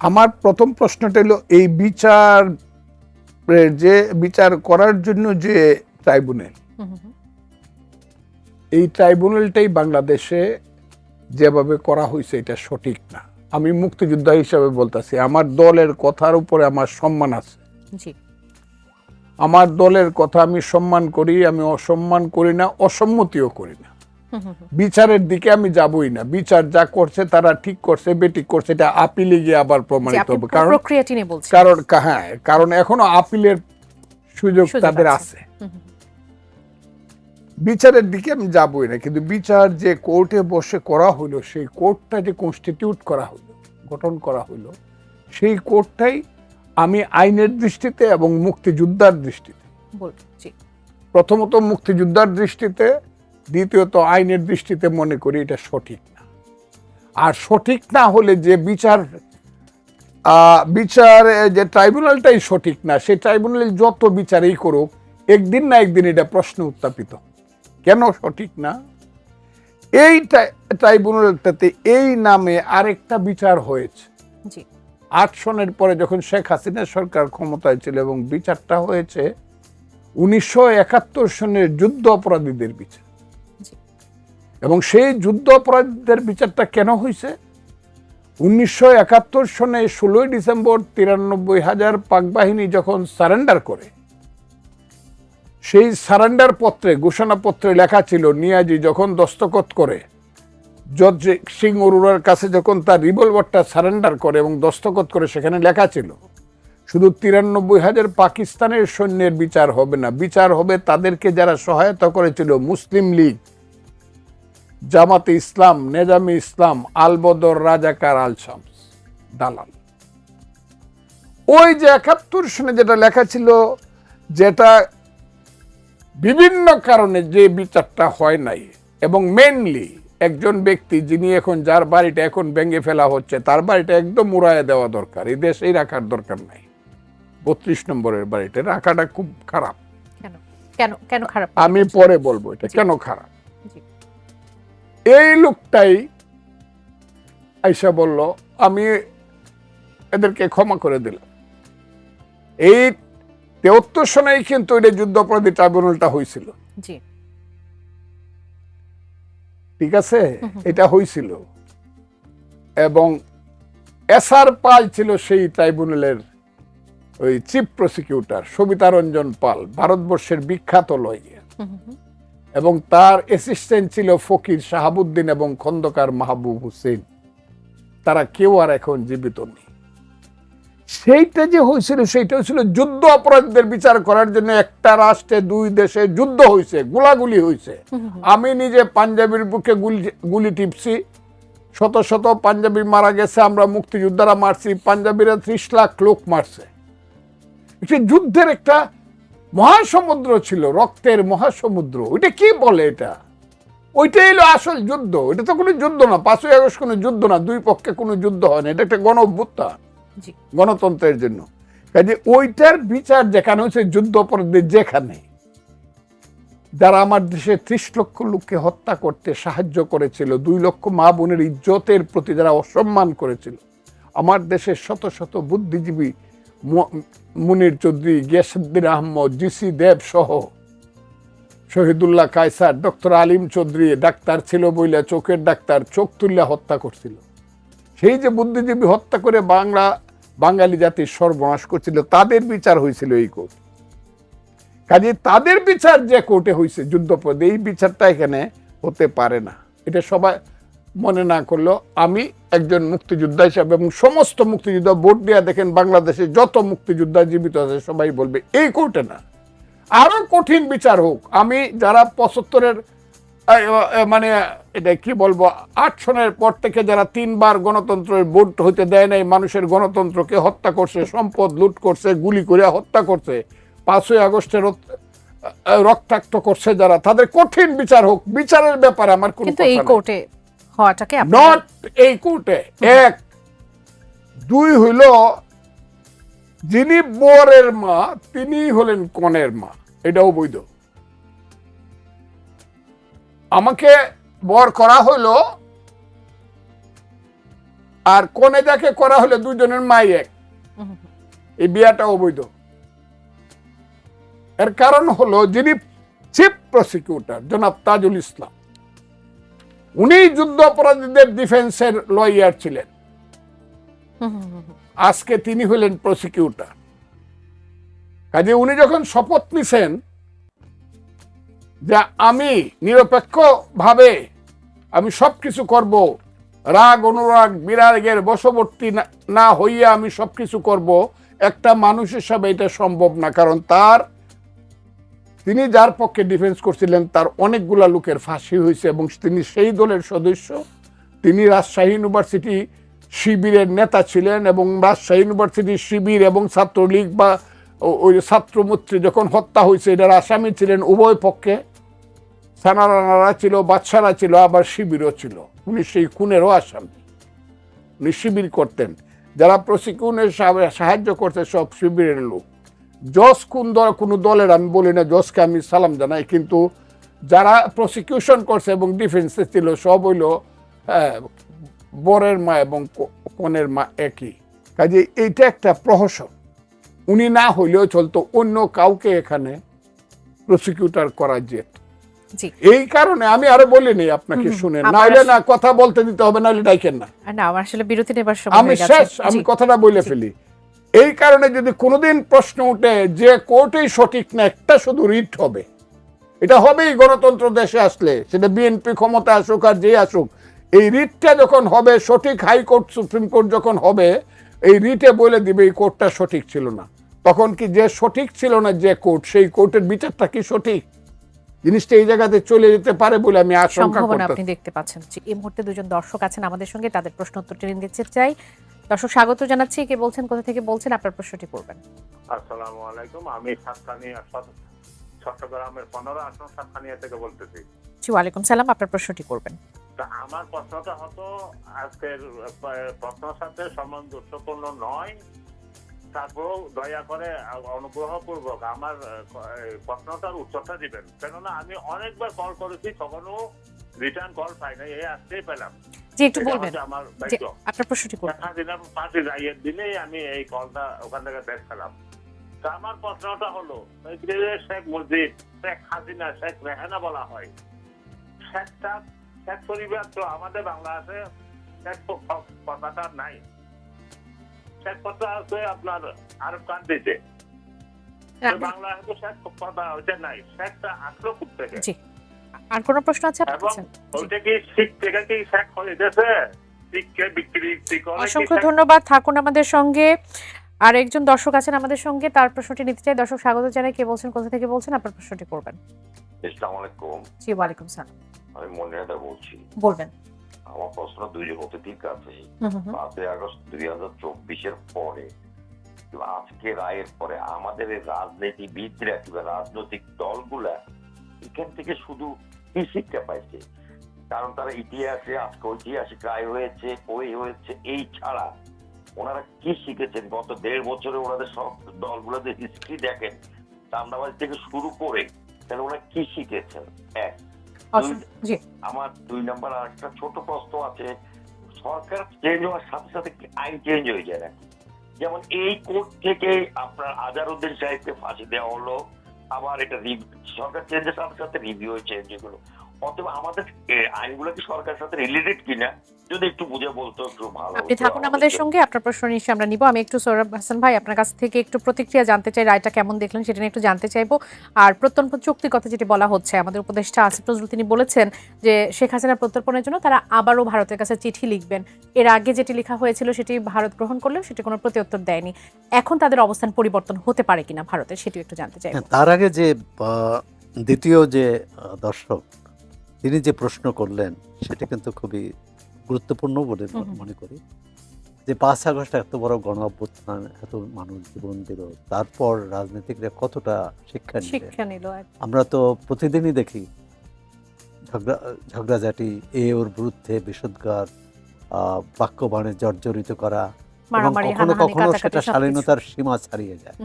আমার প্রথম প্রশ্নটা হলো এই বিচার যে বিচার করার জন্য যে ট্রাইব্যুনাল। এই ট্রাইব্যুনালটাই বাংলাদেশে যেভাবে করা হয়েছে এটা সঠিক না আমি মুক্তিযোদ্ধা হিসাবে বলতেছি আমার দলের কথার উপরে আমার সম্মান আছে আমার দলের কথা আমি সম্মান করি আমি অসম্মান করি না অসম্মতিও করি না। বিচারের দিকে আমি যাবই না। বিচার যা করছে তারা ঠিক করছে বেঠিক করছে এটা আপিলে গিয়ে আবার প্রমাণিত হবে। কারণ কারণ হ্যাঁ কারণ এখনও আপিলের সুযোগ তাদের আছে। বিচারের দিকে আমি যাবই না কিন্তু বিচার যে কোর্টে বসে করা হলো সেই কোর্টটা যে কনস্টিটিউট করা হলো গঠন করা হলো সেই কোর্টটাই আমি আইনের দৃষ্টিতে এবং মুক্তিযোদ্ধার দৃষ্টিতে প্রথমত মুক্তিযোদ্ধার দৃষ্টিতে দ্বিতীয়ত আইনের দৃষ্টিতে মনে করি এটা সঠিক না। আর সঠিক না হলে যে বিচার বিচার যে ট্রাইব্যুনালটাই সঠিক না সেই ট্রাইব্যুনাল যত বিচারই করুক একদিন না একদিন এটা প্রশ্ন উত্থাপিত কেন সঠিক না? এই ট্রাইব্যুনালটাতে এই নামে আরেকটা বিচার হয়েছে। আট সনের পরে যখন শেখ হাসিনা সরকার ক্ষমতায় ছিল এবং বিচারটা হয়েছে উনিশশো একাত্তর সনের যুদ্ধ অপরাধীদের বিচার। এবং সেই যুদ্ধ অপরাধীদের বিচারটা কেন হয়েছে উনিশশো একাত্তর সনে ষোলোই ডিসেম্বর তিরানব্বই হাজার পাক বাহিনী যখন সারেন্ডার করে, সেই সারেন্ডার পত্রে, ঘোষণাপত্রে লেখা ছিল, নিয়াজি যখন দস্তখত করে, জজ সিং অরোরার কাছে যখন তার রিভলভারটা সারেন্ডার করে এবং দস্তখত করে, সেখানে লেখা ছিল, শুধু তিরানব্বই হাজার পাকিস্তানের সৈন্যের বিচার হবে না, বিচার হবে তাদেরকে যারা সহায়তা করেছিল মুসলিম লীগ। জামাতে ইসলাম নেজামে ইসলাম আলবদর রাজাকার আল শামস দালাল। ওই যে একাত্তর সনে যেটা লেখা ছিল যেটা বিভিন্ন কারণে যে বিচারটা হয় নাই এবং মেনলি একজন ব্যক্তি যিনি এখন যার বাড়িটা এখন ভেঙে ফেলা হচ্ছে তার বাড়িটা একদম উড়ায় দেওয়া দরকার। এই দেশেই রাখার দরকার নাই। বত্রিশ নম্বরের বাড়িটা। রাখাটা খুব খারাপ। কেন? কেন? খারাপ? আমি পরে বলব এটা। কেন খারাপ। এই লোকটাই আইসা বলল আমি এদেরকে ক্ষমা করে দিলাম। এই তেহত্তর সনেই কিন্তু এটা যুদ্ধ অপরাধী ট্রাইব্যুনালটা হয়েছিল ঠিক আছে? এটা হয়েছিল এবং এসআর পাল ছিল সেই ট্রাইব্যুনালের ওই চিফ প্রসিকিউটর সবিতা রঞ্জন পাল ভারতবর্ষের বিখ্যাত লয়ার। হুম। এবং তার অ্যাসিস্ট্যান্ট ছিল ফকির শাহাবুদ্দিন এবং খন্দকার মাহবুব হুসেন। তারা কেউ আর এখন জীবিত নেই। সেইটা যে হয়েছিল, সেইটা হয়েছিল যুদ্ধ অপরাধীদের বিচার করার জন্য একটা রাষ্ট্রে, দুই দেশে যুদ্ধ হয়েছে, গোলাগুলি হয়েছে। আমি নিজে পাঞ্জাবির বুকে গুলি টিপছি। শত শত পাঞ্জাবি মারা গেছে, আমরা মুক্তিযোদ্ধারা মারছি, পাঞ্জাবিরা ত্রিশ লাখ লোক মারছে। একটি যুদ্ধের একটা মহাসমুদ্র ছিল রক্তের মহাসমুদ্র। ওইটা কি বলে এটা? ওইটা এলো আসল যুদ্ধ। এটা তো কোনো যুদ্ধ না পাঁচই আগস্ট কোনো যুদ্ধ না দুই পক্ষে কোনো যুদ্ধ হয় না। এটা একটা গণ অভ্যুত্থান গণতন্ত্রের জন্য। কাজে ওইটার বিচার যেখানে হচ্ছে যুদ্ধ অপরাধীদের যেখানে। যারা আমার দেশে ত্রিশ লক্ষ লোককে হত্যা করতে সাহায্য করেছিল দুই লক্ষ মা বোনের ইজ্জতের প্রতি যারা অসম্মান করেছিল আমার দেশের শত শত বুদ্ধিজীবী মুনির চৌধুরী গিয়াসুদ্দিন আহমদ, জিসি দেব সহ শহীদুল্লাহ কায়সার, ডক্টর আলিম চৌধুরী ডাক্তার ছিল বইলা চোখের ডাক্তার, চোখ তুল্লা হত্যা করছিল। সেই যে বুদ্ধিজীবী হত্যা করে বাংলা, বাঙালি জাতির সর্বনাশ করছিল, তাদের বিচার হয়েছিল এই কোর্ট। কাজে তাদের বিচার যে কোর্টে হয়েছে যুদ্ধপদে এই বিচারটা এখানে হতে পারে না। এটা সবাই মনে না করলেও আমি একজন মুক্তিযোদ্ধা হিসাবে এবং সমস্ত মুক্তিযোদ্ধা ভোট দিয়ে দেখেন বাংলাদেশে যত মুক্তিযোদ্ধা জীবিত আছে সবাই বলবে এই কোর্টে না। আরও কঠিন বিচার হোক। আমি যারা পঁচাত্তরের মানে এটা কি বলব আট সনের পর থেকে যারা তিনবার গণতন্ত্রের ভোট হইতে দেয় নাই মানুষের গণতন্ত্রকে হত্যা করছে সম্পদ লুট করছে গুলি করে হত্যা করছে পাঁচই আগস্টের রক্ত- রক্তাক্ত করছে যারা তাদের কঠিন বিচার হোক। বিচারের ব্যাপারে আমার কোনো এই কোর্টে হওয়াটাকে নট এই কোর্টে এক। দুই হইল যিনি বরের মা তিনি হলেন কনের মা। এটাও বৈধ। আমাকে বর করা হইল আর কনে যাকে করা হলে দুজনের মাই এক। এই বিয়াটা অবৈধ এর কারণ হলো যিনি চিফ প্রসিকিউটর জনাব তাজুল ইসলাম। উনি যুদ্ধ অপরাধীদের ডিফেন্সের লয়ার ছিলেন। আজকে তিনি হলেন প্রসিকিউটর কাজে উনি যখন শপথ নিছেন যে আমি নিরপেক্ষ ভাবে আমি সবকিছু করব, রাগ, অনুরাগ, বিরাগের বশবর্তী না- হইয়া আমি সবকিছু করব, একটা মানুষ হিসাবে এটা সম্ভব না, কারণ তার তিনি যার পক্ষে ডিফেন্স করছিলেন, তার অনেকগুলা লোকের ফাঁসি হয়েছে এবং তিনি সেই দলের সদস্য। তিনি রাজশাহী ইউনিভার্সিটি শিবিরের নেতা ছিলেন এবং রাজশাহী ইউনিভার্সিটি শিবির এবং ছাত্রলীগ বা ওই ছাত্রমূর্তি যখন হত্যা হয়েছে এটার আসামি ছিলেন উভয় পক্ষে। সানারানারা ছিল বাচ্চারা ছিল, আবার শিবিরও ছিল। উনি সেই খুনেরও আসামি। উনি শিবির করতেন। যারা প্রশিক্ষণের সাহায্য করতে সব শিবিরের লোক। জজ কোন দল কোনো দলের আমি বলি না জজকে আমি সালাম জানাই কিন্তু যারা প্রসিকিউশন করছে এবং ডিফেন্সে ছিল সব হইল হ্যাঁ, বরের মা এবং কনের মা একই। কাজে এইটা একটা প্রহসন। উনি না হইলেও চলতো অন্য কাউকে এখানে প্রসিকিউটর করা যেত। এই কারণে আমি আরও বলিনি আপনাকে শুনে। আমার নাইলে না কথা বলতে দিতে হবে নাহলে ডাইকেন না। না আমার আসলে বিরতি নেবার সময় আমি শেষ আমি কথাটা বলে ফেলি। এই কারণে যদি কোনোদিন প্রশ্ন উঠে যে কোর্টেই সঠিক না একটা শুধু রিট হবে। এটা হবেই গণতন্ত্র দেশে আসলে সেটা বিএনপি ক্ষমতা আসুক আর যে আসুক। এই রিটটা যখন হবে সঠিক হাইকোর্ট সুপ্রিম কোর্ট যখন হবে এই রিটে বলে দিবে এই কোর্টটা সঠিক ছিল না। তখন কি যে সঠিক ছিল না যে কোর্ট সেই কোর্টের বিচারটা কি সঠিক? জিনিসটা এই জায়গাতে চলে যেতে পারে বলে আমি আশঙ্কা করতে আপনি দেখতে পাচ্ছেন। এই মুহূর্তে দুজন দর্শক আছেন আমাদের সঙ্গে তাদের প্রশ্ন উত্তর টেনে দিতে চাই। দর্শক স্বাগত জানাচ্ছি। কে বলছেন কোথা থেকে বলছেন আপনার প্রশ্নটি করবেন। আসসালামু আলাইকুম আমি সাতকানিয়া চট্টগ্রামের পনেরো আসন সাতকানিয়া থেকে বলতেছি। জি ওয়ালাইকুম সালাম আপনার প্রশ্নটি করবেন। আমার প্রশ্নটা হতো আজকের প্রশ্নের সাথে সামঞ্জস্যপূর্ণ নয়। তারপর দয়া করে অনুগ্রহ পূর্বক আমার প্রশ্নটার উত্তরটা দিবেন। কেননা আমি অনেকবার কল করেছি তখনও রিটার্ন কল পাই নাই এই আজকেই পেলাম। জি একটু বলবেন। আমার আপনার প্রশ্নটি দেখা দিলাম পাঁচই রাইয়ের দিনেই আমি এই কলটা ওখান থেকে দেখছিলাম তা আমার প্রশ্নটা হলো শেখ মুজিব শেখ হাসিনা শেখ রেহানা বলা হয়। শেখটা শেখ পরিবার তো আমাদের বাংলাদেশে শেখ কথাটা নাই। শেখ কথা আছে আপনার আরব কান্ট্রিতে বাংলাদেশে শেখ কথা ওইটা নাই। শেখটা আসলো কোথ থেকে আর কোনো প্রশ্ন আছে আপনার কাছে? কি শিখ থেকে কি শেখ হয়ে গেছে অসংখ্য ধন্যবাদ থাকুন আমাদের সঙ্গে। আর একজন দর্শক আছেন আমাদের সঙ্গে তার প্রশ্নটি নিতে চাই। দর্শক স্বাগত জানাই। কে বলছেন কোথা থেকে বলছেন? আপনার প্রশ্নটি করবেন। আলাইকুম। জি ওয়ালাইকুম সালাম। আমি মনিরাদা বলছি। বলবেন। আমার প্রশ্ন দুইজন অতিথির কাছে। পাঁচই আগস্ট দুই হাজার চব্বিশের পরে আজকে রায়ের পরে আমাদের রাজনীতিবিদরা কিংবা রাজনৈতিক দলগুলা এখান থেকে শুধু কি শিক্ষা পাইছে কারণ তারা ইতিহাসে আজকে ঐতিহাসিক রায় হয়েছে ওই হয়েছে এই ছাড়া ওনারা কি শিখেছেন? গত দেড় বছরে ওনাদের সব দলগুলোদের হিস্ট্রি দেখেন চান্দাবাজ থেকে শুরু করে তাহলে ওরা কি শিখেছেন? এক। আমার দুই নাম্বার আর একটা ছোট প্রশ্ন আছে সরকার চেঞ্জ হওয়ার সাথে সাথে কি আইন চেঞ্জ হয়ে যায় নাকি? যেমন এই কোর্ট থেকে আপনার আজারউদ্দিন সাহেবকে ফাঁসি দেওয়া হলো আবার এটা সরকার চেঞ্জের সাথে সাথে রিভিউ চেঞ্জ এগুলো অতএব আমাদের আইনগুলো কি সরকারের সাথে রিলেটেড কিনা যদি একটু বুঝে বলতো একটু ভালো আপনি থাকুন আমাদের সঙ্গে আপনার প্রশ্ন নিশ্চয়ই আমরা নিব। আমি একটু সৌরভ হাসান ভাই আপনার কাছ থেকে একটু প্রতিক্রিয়া জানতে চাই রায়টা কেমন দেখলেন সেটা নিয়ে একটু জানতে চাইব। আর প্রত্যর্পণ চুক্তির কথা যেটি বলা হচ্ছে আমাদের উপদেষ্টা আসিফ নজরুল তিনি বলেছেন যে শেখ হাসিনার প্রত্যর্পণের জন্য তারা আবারও ভারতের কাছে চিঠি লিখবেন। এর আগে যেটি লেখা হয়েছিল সেটি ভারত গ্রহণ করলেও সেটি কোনো প্রত্যুত্তর দেয়নি। এখন তাদের অবস্থান পরিবর্তন হতে পারে কিনা ভারতের সেটিও একটু জানতে চাই হ্যাঁ, তার আগে যে দ্বিতীয় যে দর্শক তিনি যে প্রশ্ন করলেন সেটা কিন্তু খুবই গুরুত্বপূর্ণ বলে। মনে করি যে পাঁচ আগস্ট এত বড় গণ অভ্যুত্থান এত মানুষ জীবন দিল তারপর রাজনীতিকরা কতটা শিক্ষা শিক্ষা নিল আমরা তো প্রতিদিনই দেখি ঝগড়া ঝগড়াঝাটি এ ওর বিরুদ্ধে বিষোদ্গার আহ, বাক্যবাণে জর্জরিত করা এবং কখনো কখনো সেটা। শালীনতার সীমা ছাড়িয়ে যায়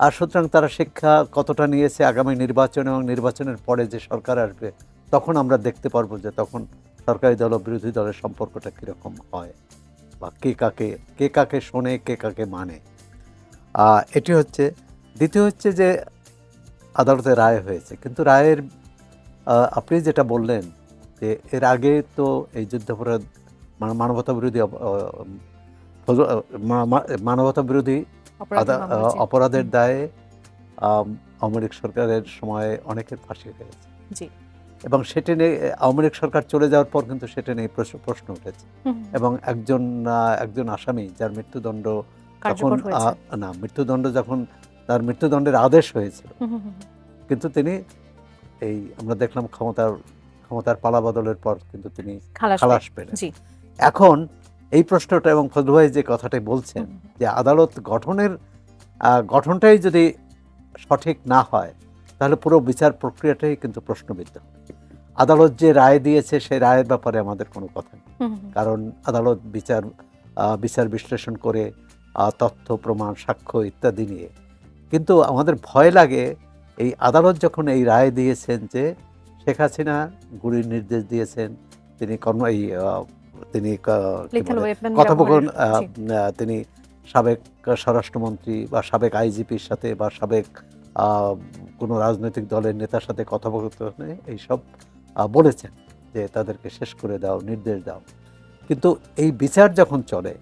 আর সুতরাং তারা শিক্ষা কতটা নিয়েছে আগামী নির্বাচন এবং নির্বাচনের পরে যে সরকার আসবে তখন আমরা দেখতে পারব যে তখন সরকারি দল ও বিরোধী দলের সম্পর্কটা কীরকম হয় বা কে কাকে কে কাকে শোনে কে কাকে মানে। এটি হচ্ছে দ্বিতীয় হচ্ছে যে আদালতে রায় হয়েছে। কিন্তু রায়ের আপনি যেটা বললেন যে এর আগে তো এই যুদ্ধাপরাধ মানে মানবতা বিরোধী মানবতা বিরোধী। অপরাধের দায়ে আওয়ামী লীগ সরকারের সময় অনেকের ফাঁসি হয়েছে। এবং সেটা নিয়ে আওয়ামী লীগ সরকার চলে যাওয়ার পর কিন্তু সেটা নিয়ে প্রশ্ন- উঠেছে। এবং একজন একজন আসামি যার মৃত্যুদণ্ড তখন না মৃত্যুদণ্ড যখন তার মৃত্যুদণ্ডের আদেশ হয়েছিল কিন্তু তিনি এই আমরা দেখলাম ক্ষমতার ক্ষমতার পালা বদলের পর কিন্তু তিনি খালাস পেলেন। এখন এই প্রশ্নটা এবং ফজলু ভাই যে কথাটাই বলছেন যে আদালত গঠনের গঠনটাই যদি সঠিক না হয় তাহলে পুরো বিচার প্রক্রিয়াটাই কিন্তু প্রশ্নবিদ্ধ। আদালত যে রায় দিয়েছে সেই রায়ের ব্যাপারে আমাদের কোনো কথা নেই। কারণ আদালত বিচার বিচার বিশ্লেষণ করে তথ্য প্রমাণ সাক্ষ্য ইত্যাদি নিয়ে। কিন্তু আমাদের ভয় লাগে এই আদালত যখন এই রায় দিয়েছেন যে শেখ হাসিনা গুলির নির্দেশ দিয়েছেন তিনি কর্ম এই তিনি কথোপকথন তিনি সাবেক স্বরাষ্ট্রমন্ত্রী বা সাবেক আইজিপির সাথে বা সাবেক কোনো রাজনৈতিক দলের নেতার সাথে কথোপকথনে এইসব বলেছেন যে তাদেরকে শেষ করে দাও নির্দেশ দাও। কিন্তু এই বিচার যখন চলে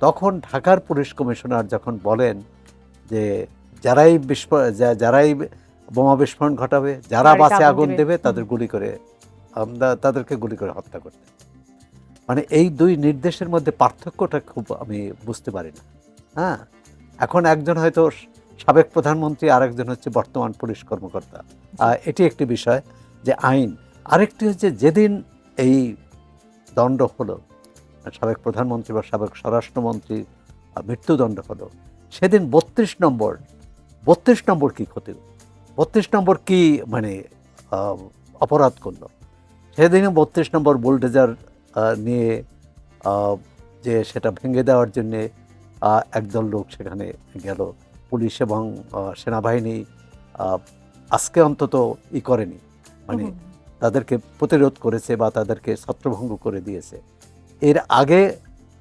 তখন ঢাকার পুলিশ কমিশনার যখন বলেন যে যারাই বিস্ফোরণ যারাই বোমা বিস্ফোরণ ঘটাবে যারা বাসে আগুন। দেবে। তাদের গুলি করে আমরা তাদেরকে গুলি করে হত্যা করতে। মানে এই দুই নির্দেশের মধ্যে পার্থক্যটা খুব আমি বুঝতে পারি না। হ্যাঁ? এখন একজন হয়তো সাবেক প্রধানমন্ত্রী আর একজন হচ্ছে বর্তমান পুলিশ কর্মকর্তা। এটি একটি বিষয় যে আইন। আরেকটি হচ্ছে যেদিন এই দণ্ড হলো সাবেক প্রধানমন্ত্রী বা সাবেক স্বরাষ্ট্রমন্ত্রী মৃত্যুদণ্ড হলো সেদিন বত্রিশ নম্বর বত্রিশ নম্বর কি ক্ষতি? বত্রিশ নম্বর কি মানে অপরাধ করল? সেদিনও বত্রিশ নম্বর বুলডেজার নিয়ে যে সেটা ভেঙে দেওয়ার জন্যে একদল লোক সেখানে গেল। পুলিশ এবং সেনাবাহিনী আজকে অন্তত ই করেনি। মানে তাদেরকে প্রতিরোধ করেছে বা তাদেরকে ছত্রভঙ্গ করে দিয়েছে। এর আগে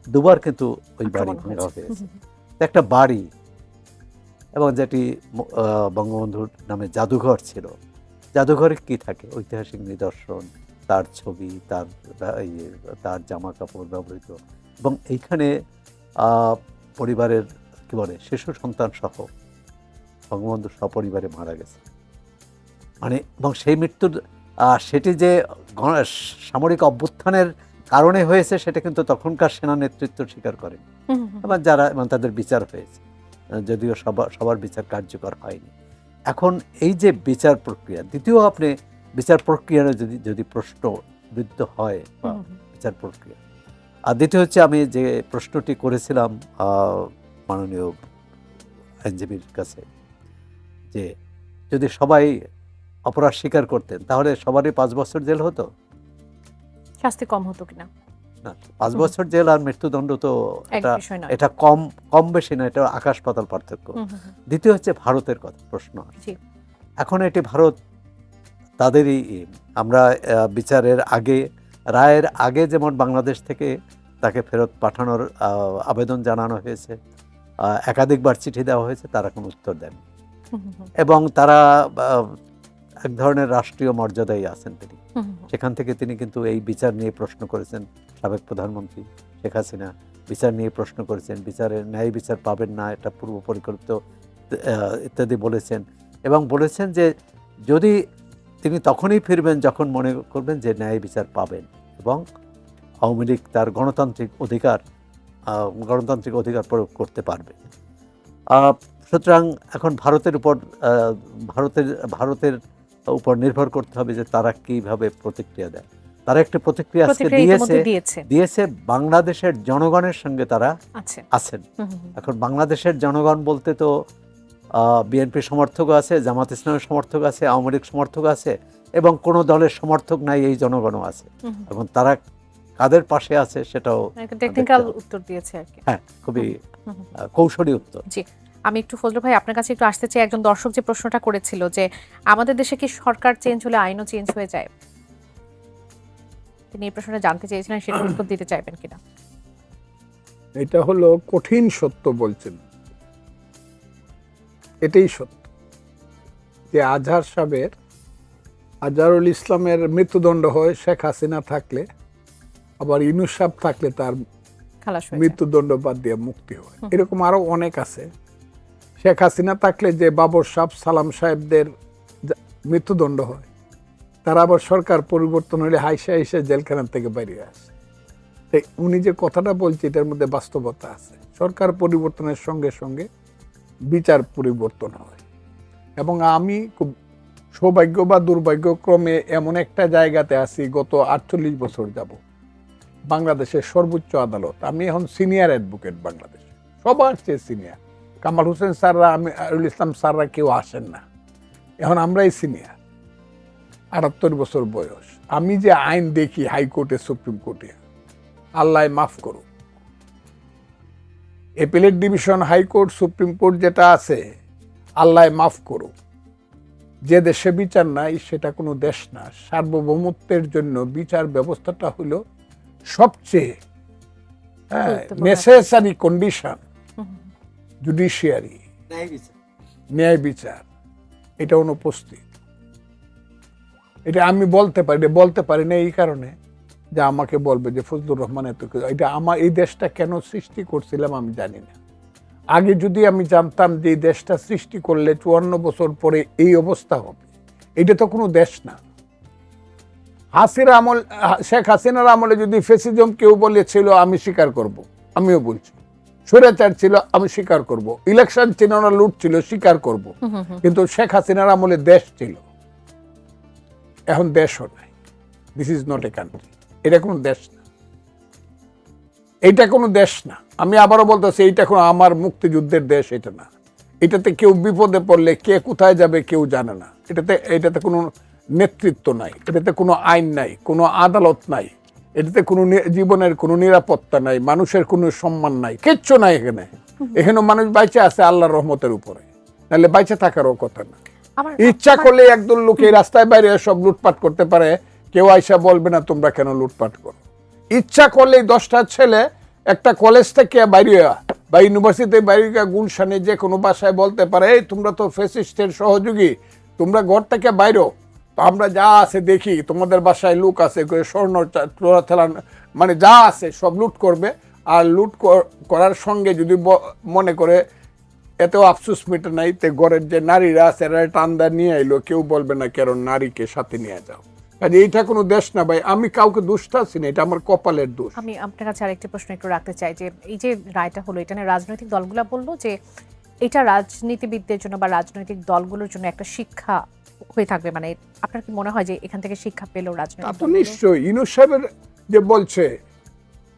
দুবার কিন্তু ওই বাড়ি ভাঙা হয়েছে। একটা বাড়ি এবং যেটি বঙ্গবন্ধুর নামে জাদুঘর ছিল। জাদুঘরে কি থাকে? ঐতিহাসিক নিদর্শন তার ছবি তার ইয়ে, তার জামা কাপড় ব্যবহৃত এবং এইখানে পরিবারের কি বলে শিশু সন্তান সহ বঙ্গবন্ধু সপরিবারে মারা গেছে। মানে এবং সেই মৃত্যুর সেটি যে সামরিক অভ্যুত্থানের কারণে হয়েছে সেটা কিন্তু তখনকার সেনা নেতৃত্ব স্বীকার করেন। এবং যারা এবং তাদের বিচার হয়েছে। যদিও সবার সবার বিচার কার্যকর হয়নি। এখন এই যে বিচার প্রক্রিয়া দ্বিতীয় আপনি বিচার প্রক্রিয়ার যদি যদি প্রশ্নবিদ্ধ হয় বা হুম, হুম, বিচার প্রক্রিয়া আর দ্বিতীয় হচ্ছে আমি যে প্রশ্নটি করেছিলাম আহ, মাননীয় আইনজীবীর কাছে যে যদি সবাই অপরাধ স্বীকার করতেন তাহলে সবারই পাঁচ বছর জেল হতো? শাস্তি কম হতো কিনা? না পাঁচ বছর জেল আর মৃত্যুদণ্ড তো এটা এটা কম কম বেশি না এটা আকাশ পাতাল পার্থক্য। দ্বিতীয় হচ্ছে ভারতের কথা প্রশ্ন। এখন এটি ভারত তাদেরই আমরা বিচারের আগে রায়ের আগে যেমন বাংলাদেশ থেকে তাকে ফেরত পাঠানোর আবেদন জানানো হয়েছে একাধিকবার চিঠি দেওয়া হয়েছে তারা কোনো উত্তর দেন হুম, হুম, হুম, এবং তারা এক ধরনের রাষ্ট্রীয় মর্যাদায় আছেন তিনি। সেখান থেকে তিনি কিন্তু এই বিচার নিয়ে প্রশ্ন করেছেন সাবেক প্রধানমন্ত্রী শেখ হাসিনা। বিচার নিয়ে প্রশ্ন করেছেন বিচারের ন্যায় বিচার পাবেন না এটা পূর্ব পরিকল্পিত ইত্যাদি বলেছেন। এবং বলেছেন যে যদি তিনি তখনই ফিরবেন যখন মনে করবেন যে ন্যায় বিচার পাবেন এবং আওয়ামী লীগ তার গণতান্ত্রিক অধিকার গণতান্ত্রিক অধিকার প্রয়োগ করতে পারবে। সুতরাং এখন ভারতের উপর ভারতের ভারতের উপর নির্ভর করতে হবে যে তারা কীভাবে প্রতিক্রিয়া দেয়। তারা একটা প্রতিক্রিয়া আজকে দিয়েছে দিয়েছে। বাংলাদেশের জনগণের সঙ্গে তারা আছেন। এখন বাংলাদেশের জনগণ বলতে তো বিএনপি সমর্থক আছে জামাত ইসলামের সমর্থক আছে আওয়ামী লীগ সমর্থক আছে এবং কোনো দলের সমর্থক নাই এই জনগণও আছে। এখন তারা কাদের পাশে আছে সেটাও টেকনিক্যাল উত্তর দিয়েছে আর কি। হ্যাঁ খুবই কৌশলী উত্তর। আমি একটু ফজলু ভাই আপনার কাছে একটু আসতে চাই। একজন দর্শক যে প্রশ্নটা করেছিল যে আমাদের দেশে কি সরকার চেঞ্জ হলে আইনও চেঞ্জ হয়ে যায়? তিনি এই প্রশ্নটা জানতে চেয়েছিলেন সেটা উত্তর দিতে চাইবেন কিনা? এটা হলো কঠিন সত্য বলছেন। এটাই সত্য যে আজহার সাহেবের আজহারুল ইসলামের মৃত্যুদণ্ড হয় শেখ হাসিনা থাকলে। আবার ইনুস সাহেব থাকলে তার মৃত্যুদণ্ড বাদ দিয়ে মুক্তি হয়। এরকম আরও অনেক আছে। শেখ হাসিনা থাকলে যে বাবর সাহেব সালাম সাহেবদের মৃত্যুদণ্ড হয় তারা আবার সরকার পরিবর্তন হলে হাইসা হাইসা জেলখানা থেকে বেরিয়ে আসে। তাই উনি যে কথাটা বলছে এটার মধ্যে বাস্তবতা আছে। সরকার পরিবর্তনের সঙ্গে সঙ্গে বিচার পরিবর্তন হয়। এবং আমি খুব সৌভাগ্য বা দুর্ভাগ্যক্রমে এমন একটা জায়গাতে আছি গত আটচল্লিশ বছর যাব বাংলাদেশের সর্বোচ্চ আদালত। আমি এখন সিনিয়র অ্যাডভোকেট বাংলাদেশে। সবার চেয়ে সিনিয়র কামাল হোসেন স্যাররা, আমি আরুল ইসলাম স্যাররা কেউ আসেন না। এখন আমরাই সিনিয়র আটাত্তর বছর বয়স। আমি যে আইন দেখি হাইকোর্টে, সুপ্রিম কোর্টে, আল্লাহ মাফ করুক। Appellate division high court, supreme court যেটা আছে, আল্লাহ মাফ করুক। যে দেশে বিচার নাই, সেটা কোনো দেশ না। সার্বভৌমত্বের জন্য বিচার ব্যবস্থাটা হলো সবচেয়ে। নেসেসারি কন্ডিশন জুডিশিয়ারি ন্যায় বিচার। এটা অনুপস্থিত। এটা আমি বলতে পারি এটা বলতে পারি না এই কারণে যে আমাকে বলবে যে ফজলুর রহমান এত এটা আমার এই দেশটা কেন সৃষ্টি করছিলাম আমি জানি না। আগে যদি আমি জানতাম যে এই দেশটা সৃষ্টি করলে চুয়ান্ন বছর পরে এই অবস্থা হবে এটা তো কোনো দেশ না। হাসির আমল শেখ হাসিনার আমলে যদি ফেসিজম কেউ বলেছিল আমি স্বীকার করব। আমিও বলছি। স্বৈরাচার ছিল আমি স্বীকার করব। ইলেকশন ছিল না লুট ছিল স্বীকার করব। কিন্তু শেখ হাসিনার আমলে দেশ ছিল। এখন দেশও নাই। This is not a country এটা কোনো দেশ না। এটা কোনো দেশ না। আমি আবারও বলতেছি এইটা কোনো আমার মুক্তিযুদ্ধের দেশ এটা না। এটাতে কেউ বিপদে পড়লে কে কোথায় যাবে কেউ জানে না। এটাতে এটাতে কোনো নেতৃত্ব নাই। এটাতে কোনো আইন নাই কোনো আদালত নাই। এটাতে কোনো জীবনের কোনো নিরাপত্তা নাই মানুষের কোনো সম্মান নাই কিচ্ছু নাই এখানে। এখানে মানুষ বাইচে আছে আল্লাহর রহমতের উপরে। নাহলে বাইচে থাকারও কথা না। ইচ্ছা করলে একদল লোক এই রাস্তায় বাইরে সব লুটপাট করতে পারে। কেউ আইসা বলবে না তোমরা কেন লুটপাট করো? ইচ্ছা করলে দশটা ছেলে একটা কলেজ থেকে বাইরে বা ইউনিভার্সিটি বাইরে গুলশানে যে কোনো বাসায় বলতে পারে এই তোমরা তো ফেসিস্টের সহযোগী তোমরা ঘর থেকে বাইরো। তো আমরা যা আছে দেখি, তোমাদের বাসায় লোক আছে, করে স্বর্ণ থেলান মানে যা আছে সব লুট করবে। আর লুট করার সঙ্গে যদি মনে করে, এতেও আফসোস মেটে নাই তে ঘরের যে নারীরা আছে, এরা টান্দা নিয়ে এলো কেউ বলবে না কেন নারীকে সাথে নিয়ে যাও। কাজে এইটা কোনো দেশ না ভাই, আমি কাউকে দুষ্টাছি না, এটা আমার কপালের দোষ। আমি আপনার কাছে আরেকটি প্রশ্ন একটু রাখতে চাই, যে এই যে রায়টা হলো, এটা নিয়ে রাজনৈতিক দলগুলো বলল যে, এটা রাজনীতিবিদদের জন্য বা রাজনৈতিক দলগুলোর জন্য একটা শিক্ষা হয়ে থাকবে? মানে আপনার কি মনে হয় যে এখান থেকে শিক্ষা পেল রাজনৈতিক? নিশ্চয়ই। ইনুস সাহেবের যে বলছে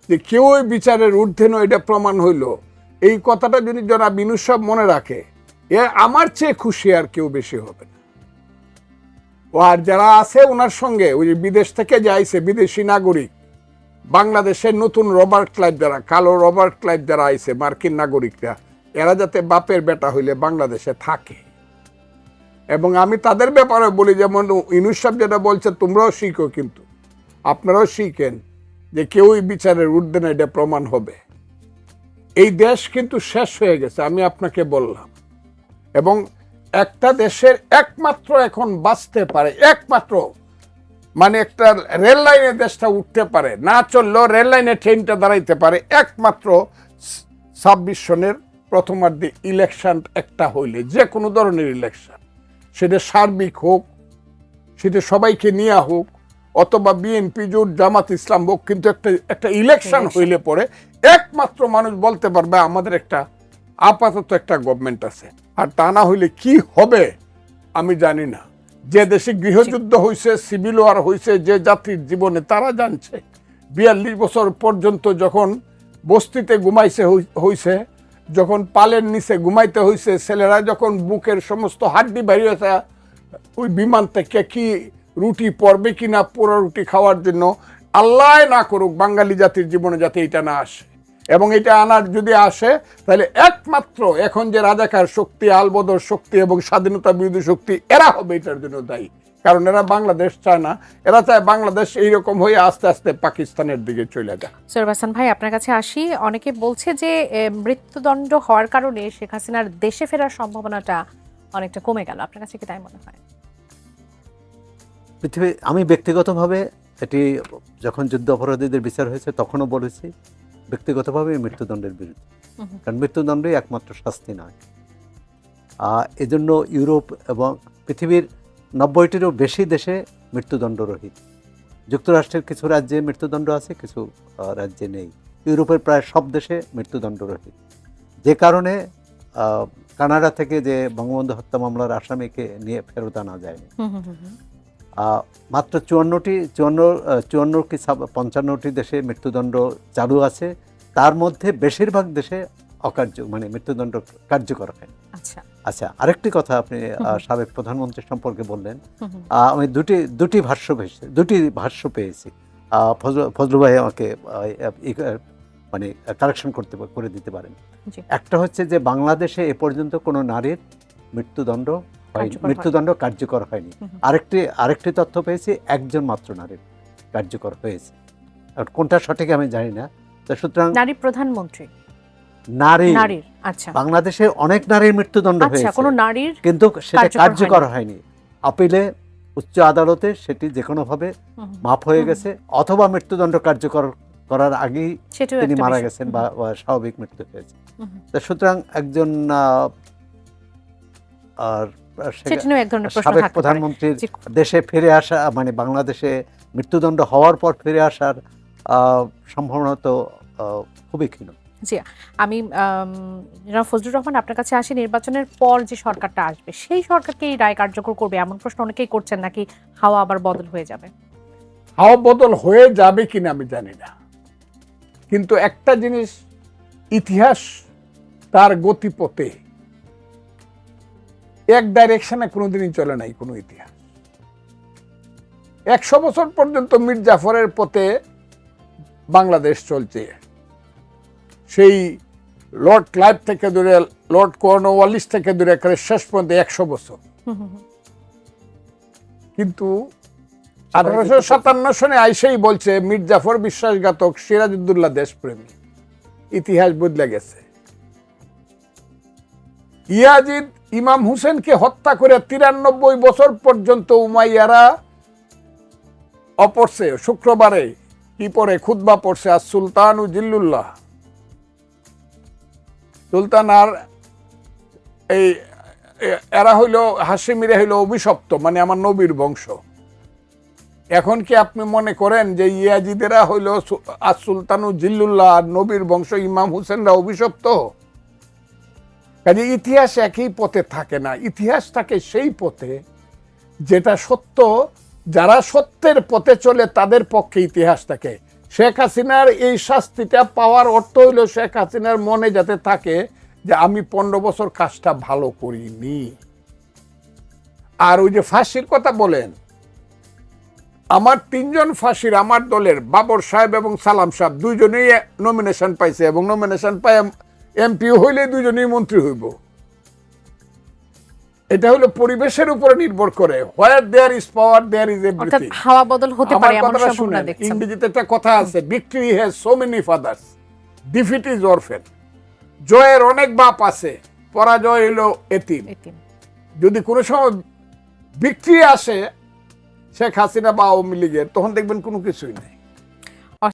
যে কেউই বিচারের ঊর্ধ্বে নয় এটা প্রমাণ হইল। এই কথাটা যদি জনাব ইনুস সাহেব মনে রাখে এ আমার চেয়ে খুশি আর কেউ বেশি হবে না। ও আর যারা আছে ওনার সঙ্গে ওই যে বিদেশ থেকে যে আইছে বিদেশি নাগরিক বাংলাদেশের নতুন রবার্ট ক্লাইভ যারা কালো রবার্ট ক্লাইভ যারা আইছে মার্কিন নাগরিকরা এরা যাতে বাপের বেটা হইলে বাংলাদেশে থাকে। এবং আমি তাদের ব্যাপারে বলি, যেমন ইনুস সাহেব যেটা বলছে, তোমরাও শিখো কিন্তু। আপনারাও শিখেন যে কেউই বিচারের ঊর্ধ্বে না, এটা প্রমাণ হবে। এই দেশ কিন্তু শেষ হয়ে গেছে, আমি আপনাকে বললাম। এবং একটা দেশের একমাত্র এখন বাঁচতে পারে, একমাত্র মানে একটা রেল লাইনে দেশটা উঠতে পারে, না চললেও রেল লাইনে ট্রেনটা দাঁড়াইতে পারে, একমাত্র ছাব্বিশ সনের প্রথমার্ধে ইলেকশন একটা হইলে, যে কোনো ধরনের ইলেকশন সেটা সার্বিক হোক সেটা সবাইকে নেওয়া হোক অথবা বিএনপি জোট জামাত ইসলাম হোক কিন্তু একটা একটা ইলেকশন হইলে পরে একমাত্র মানুষ বলতে পারবে আমাদের একটা আপাতত একটা গভর্নমেন্ট আছে। আর তা না হইলে কি হবে আমি জানি না। যে দেশে গৃহযুদ্ধ হয়েছে সিভিল ওয়ার হয়েছে যে জাতির জীবনে তারা জানছে বিয়াল্লিশ বছর পর্যন্ত যখন বস্তিতে ঘুমাইছে হইছে যখন পালের নিচে ঘুমাইতে হইছে, ছেলেরা যখন বুকের সমস্ত হাড্ডি বেরিয়েছে ওই বিমান থেকে কি রুটি পড়বে কি না পোড়া রুটি খাওয়ার জন্য আল্লাহ না করুক, বাঙালি জাতির জীবনে যাতে এটা না আসে। এবং এটা আনার যদি আসে, তাহলে একমাত্র এখন যে রাজাকার শক্তি, আলবদর শক্তি এবং স্বাধীনতা বিরোধী শক্তি, এরা হবে এটার জন্য দায়ী। কারণ এরা বাংলাদেশ চায় না। এরা চায় বাংলাদেশ এইরকম হয়ে আস্তে আস্তে পাকিস্তানের দিকে চলে যায় সৈয়দ হাসান ভাই আপনার কাছে আসি। অনেকে বলছে যে মৃত্যুদণ্ড হওয়ার কারণে শেখ হাসিনার দেশে ফেরার সম্ভাবনাটা অনেকটা কমে গেল। আপনার কাছে কি তাই মনে হয়? পৃথিবী আমি ব্যক্তিগতভাবে এটি যখন যুদ্ধ অপরাধীদের বিচার হয়েছে তখনও বলেছি ব্যক্তিগতভাবে মৃত্যুদণ্ডের বিরুদ্ধে। কারণ মৃত্যুদণ্ডই একমাত্র শাস্তি নয়। এজন্য ইউরোপ এবং পৃথিবীর নব্বইটিরও বেশি দেশে মৃত্যুদণ্ড রহিত। যুক্তরাষ্ট্রের কিছু রাজ্যে মৃত্যুদণ্ড আছে কিছু রাজ্যে নেই। ইউরোপের প্রায় সব দেশে মৃত্যুদণ্ড রহিত। যে কারণে কানাডা থেকে যে বঙ্গবন্ধু হত্যা মামলার আসামিকে নিয়ে ফেরত আনা যায়নি। মাত্র চুয়ান্নটি চুয়ান্ন চুয়ান্ন কি পঞ্চান্নটি দেশে মৃত্যুদণ্ড চালু আছে। তার মধ্যে বেশিরভাগ দেশে অকার্য মানে মৃত্যুদণ্ড কার্যকর হয়। আচ্ছা। আচ্ছা আরেকটি কথা আপনি সাবেক প্রধানমন্ত্রী সম্পর্কে বললেন। আমি দুটি দুটি ভাষ্য পেয়েছি দুটি ভাষ্য পেয়েছি। ফজল ভাই আমাকে মানে কারেকশন করতে করে দিতে পারেন। একটা হচ্ছে যে বাংলাদেশে এ পর্যন্ত কোনো নারীর মৃত্যুদণ্ড মৃত্যুদণ্ড কার্যকর হয়নি। আরেকটি আরেকটি তথ্য পেয়েছি একজন মাত্র নারীর কার্যকর হয়েছে। কোনটা সঠিক আমি জানি না। তো সুতরাং নারী প্রধানমন্ত্রী। নারী। নারীর আচ্ছা। বাংলাদেশে অনেক নারীর মৃত্যুদণ্ড আচ্ছা হয়েছে। কোনো নারীর কিন্তু সেটা কার্যকর হয়নি। আপিলে উচ্চ আদালতে সেটি যে কোনোভাবে হুম হুম। মাফ হয়ে গেছে অথবা মৃত্যুদণ্ড কার্যকর করার আগেই তিনি মারা গেছেন বা স্বাভাবিক মৃত্যু হয়েছে। তা সুতরাং একজন আর সাবেক প্রধানমন্ত্রীর দেশে ফিরে আসা মানে বাংলাদেশে মৃত্যুদণ্ড হওয়ার পর ফিরে আসার আহ, সম্ভাবনা তো খুবই ক্ষীণ। আমি আম, জনাব ফজলুর রহমান আপনার কাছে আসি নির্বাচনের পর যে সরকারটা আসবে সেই সরকারকে এই রায় কার্যকর করবে? এমন প্রশ্ন অনেকেই করছেন নাকি হাওয়া আবার বদল হয়ে যাবে? হাওয়া বদল হয়ে যাবে কিনা আমি জানি না। কিন্তু একটা জিনিস ইতিহাস তার গতিপথে। এক ডাইরেকশনে কোনোদিনই চলে নাই কোনো ইতিহাস। একশো বছর পর্যন্ত মীর জাফরের পথে বাংলাদেশ চলছে। সেই লর্ড ক্লাইভ থেকে দূরে, লর্ড কর্নওয়ালিস থেকে দূরে করে শেষ পর্যন্ত একশো বছর। কিন্তু আঠারোশো সাতান্ন সনে আইসেই বলছে মীর জাফর বিশ্বাসঘাতক সিরাজউদ্দৌলা দেশপ্রেমী। ইতিহাস বদলে গেছে। ইয়াজিদ ইমাম হুসেনকে হত্যা করে তিরানব্বই বছর পর্যন্ত উমাইয়ারা অপরছে, শুক্রবারে কি পরে খুতবা পড়ছে আর সুলতান জিল্লুল্লাহ। সুলতান আর এই এরা হইল, হাসিমিরা হইল অভিশপ্ত মানে আমার নবীর বংশ। এখন কি আপনি মনে করেন যে ইয়াজিদেরা হইল আর সুলতানু জিল্লুল্লাহ আর নবীর বংশ, ইমাম হুসেনরা অভিশপ্ত? কাজে ইতিহাস একই পথে থাকে না। ইতিহাস থাকে সেই পথে যেটা সত্য, যারা সত্যের পথে চলে তাদের পক্ষে ইতিহাস থাকে। শেখ হাসিনার এই শাস্তিটা পাওয়ার অর্থ হইল শেখ হাসিনার মনে যাতে থাকে যে আমি পনেরো বছর কাজটা ভালো করিনি। আর ওই যে ফাঁসির কথা বলেন, আমার তিনজন ফাঁসির আমার দলের বাবর সাহেব এবং সালাম সাহেব দুইজনেই নমিনেশন পাইছে এবং নমিনেশন পাই এমপিও হইলে দুজনেই মন্ত্রী হইব। এটা হলো পরিবেশের উপরে নির্ভর করে where there is power there is everything হাওয়া বদল হতে পারে এমন সম্ভাবনা দেখছেন। ইংরেজিতে একটা কথা আছে victory has so many fathers defeat is orphan জয়ের অনেক বাপ আছে পরাজয় হলো এতিম। এতিম। যদি কোনো সময় ভিক্টরি আসে শেখ হাসিনা বা আওয়ামী লীগের তখন দেখবেন কোনো কিছুই নেই।